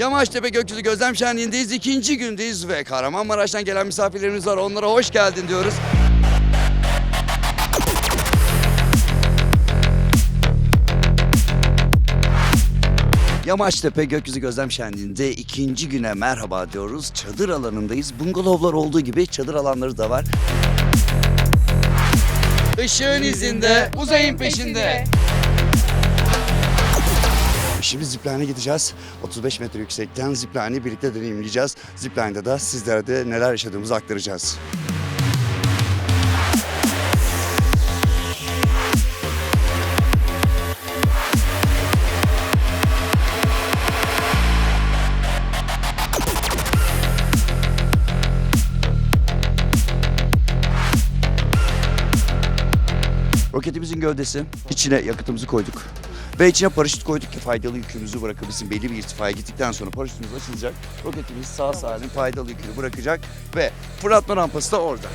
Yamaçtepe Gökyüzü Gözlem Şenliği'ndeyiz. ikinci gündeyiz ve Kahramanmaraş'tan gelen misafirlerimiz var. Onlara hoş geldin diyoruz. Yamaçtepe Gökyüzü Gözlem Şenliği'nde ikinci güne merhaba diyoruz. Çadır alanındayız. Bungalovlar olduğu gibi çadır alanları da var. Işığın izinde, uzayın peşinde. Şimdi zipline'e gideceğiz. 35 metre yüksekten zipline'i birlikte deneyimleyeceğiz. Zipline'da da sizlere de neler yaşadığımızı aktaracağız. Roketimizin gövdesi. içine yakıtımızı koyduk. Ve içine paraşüt koyduk ki faydalı yükümüzü bırakabilsin. Belli bir irtifaya gittikten sonra paraşütümüz açılacak. Roketimiz sağ salim faydalı yükünü bırakacak ve fırlatma rampası da orada.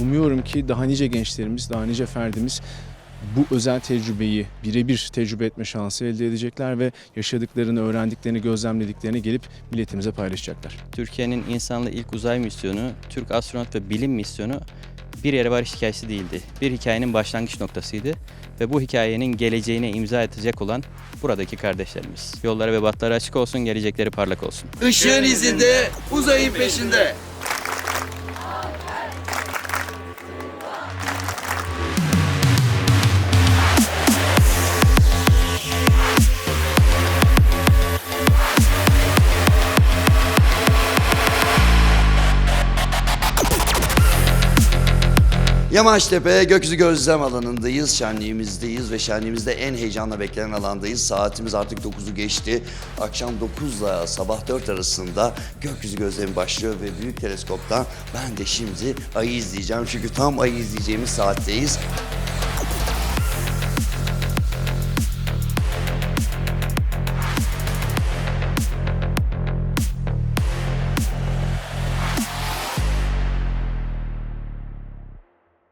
Umuyorum ki daha nice gençlerimiz, daha nice ferdimiz bu özel tecrübeyi birebir tecrübe etme şansı elde edecekler ve yaşadıklarını, öğrendiklerini, gözlemlediklerini gelip milletimize paylaşacaklar. Türkiye'nin insanlı ilk uzay misyonu, Türk astronot ve bilim misyonu bir yere varış hikayesi değildi. Bir hikayenin başlangıç noktasıydı ve bu hikayenin geleceğine imza atacak olan buradaki kardeşlerimiz. Yolları ve batları açık olsun, gelecekleri parlak olsun. Işığın izinde, uzayın peşinde. Yamaçtepe Gökyüzü Gözlem alanındayız, şenliğimizdeyiz ve şenliğimizde en heyecanla beklenen alandayız. Saatimiz artık 9'u geçti. Akşam 9 ile sabah 4 arasında gökyüzü gözlemi başlıyor ve büyük teleskoptan ben de şimdi ayı izleyeceğim. Çünkü tam ayı izleyeceğimiz saatteyiz.